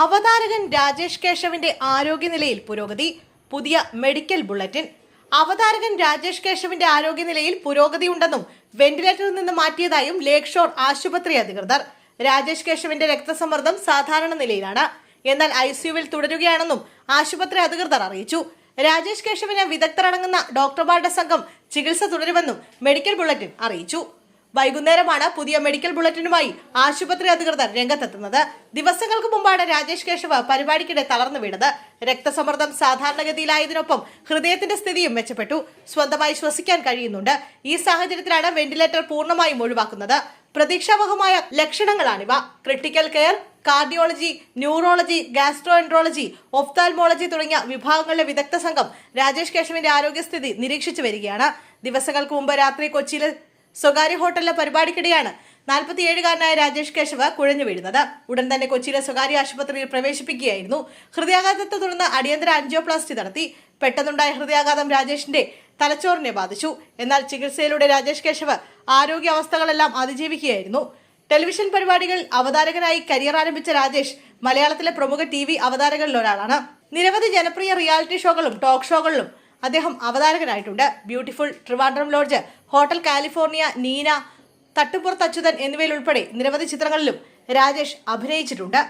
അവതാരകൻ രാജേഷ് കേശവിന്റെ ആരോഗ്യനിലയിൽ പുരോഗതി പുതിയ മെഡിക്കൽ ബുള്ളറ്റിൻ. അവതാരകൻ രാജേഷ് കേശവിന്റെ ആരോഗ്യനിലയിൽ പുരോഗതിയുണ്ടെന്നും വെന്റിലേറ്ററിൽ നിന്ന് മാറ്റിയതായും ലേക്ക് ഷോർ ആശുപത്രി അധികൃതർ. രാജേഷ് കേശവിന്റെ രക്തസമ്മർദ്ദം സാധാരണ നിലയിലാണ്. എന്നാൽ ഐ സിയുവിൽ തുടരുകയാണെന്നും ആശുപത്രി അധികൃതർ അറിയിച്ചു. രാജേഷ് കേശവിന് വിദഗ്ധരടങ്ങുന്ന ഡോക്ടർമാരുടെ സംഘം ചികിത്സ തുടരുമെന്നും മെഡിക്കൽ ബുള്ളറ്റിൻ അറിയിച്ചു. വൈകുന്നേരമാണ് പുതിയ മെഡിക്കൽ ബുള്ളറ്റിനുമായി ആശുപത്രി അധികൃതർ രംഗത്തെത്തുന്നത്. ദിവസങ്ങൾക്ക് മുമ്പാണ് രാജേഷ് കേശവ് പരിപാടിക്കിടെ തളർന്നു വീണത്. രക്തസമ്മർദ്ദം സാധാരണഗതിയിലായതിനൊപ്പം ഹൃദയത്തിന്റെ സ്ഥിതിയും മെച്ചപ്പെട്ടു. സ്വന്തമായി ശ്വസിക്കാൻ കഴിയുന്നുണ്ട്. ഈ സാഹചര്യത്തിലാണ് വെന്റിലേറ്റർ പൂർണമായും ഒഴിവാക്കുന്നത്. പ്രതീക്ഷാവഹമായ ലക്ഷണങ്ങളാണിവ. Critical care cardiology neurology gastroenterology ophthalmology തുടങ്ങിയ വിഭാഗങ്ങളിലെ വിദഗ്ധ സംഘം രാജേഷ് കേശവിന്റെ ആരോഗ്യസ്ഥിതി നിരീക്ഷിച്ചു വരികയാണ്. ദിവസങ്ങൾക്ക് മുമ്പ് രാത്രി കൊച്ചിയിലെ സ്വകാര്യ ഹോട്ടലിലെ പരിപാടിക്കിടെയാണ് നാൽപ്പത്തിയേഴുകാരനായ രാജേഷ് കേശവ കുഴഞ്ഞു വീഴുന്നത്. ഉടൻ തന്നെ കൊച്ചിയിലെ സ്വകാര്യ ആശുപത്രിയിൽ പ്രവേശിപ്പിക്കുകയായിരുന്നു. ഹൃദയാഘാതത്തെ തുടർന്ന് അടിയന്തര ആൻജിയോപ്ലാസ്റ്റി നടത്തി. പെട്ടെന്നുണ്ടായ ഹൃദയാഘാതം രാജേഷിന്റെ തലച്ചോറിനെ ബാധിച്ചു. എന്നാൽ ചികിത്സയിലൂടെ രാജേഷ് കേശവ് ആരോഗ്യാവസ്ഥകളെല്ലാം അതിജീവിക്കുകയായിരുന്നു. ടെലിവിഷൻ പരിപാടികൾ അവതാരകനായി കരിയർ ആരംഭിച്ച രാജേഷ് മലയാളത്തിലെ പ്രമുഖ ടി വി അവതാരകരിൽ ഒരാളാണ് നിരവധി ജനപ്രിയ റിയാലിറ്റി ഷോകളും ടോക്ക് ഷോകളിലും അദ്ദേഹം അവതാരകനായിട്ടുണ്ട്. Beautiful Trivandrum Lodge Hotel California Neena Thattumpurath Achuthan എന്നിവയിലുൾപ്പെടെ നിരവധി ചിത്രങ്ങളിലും രാജേഷ് അഭിനയിച്ചിട്ടുണ്ട്.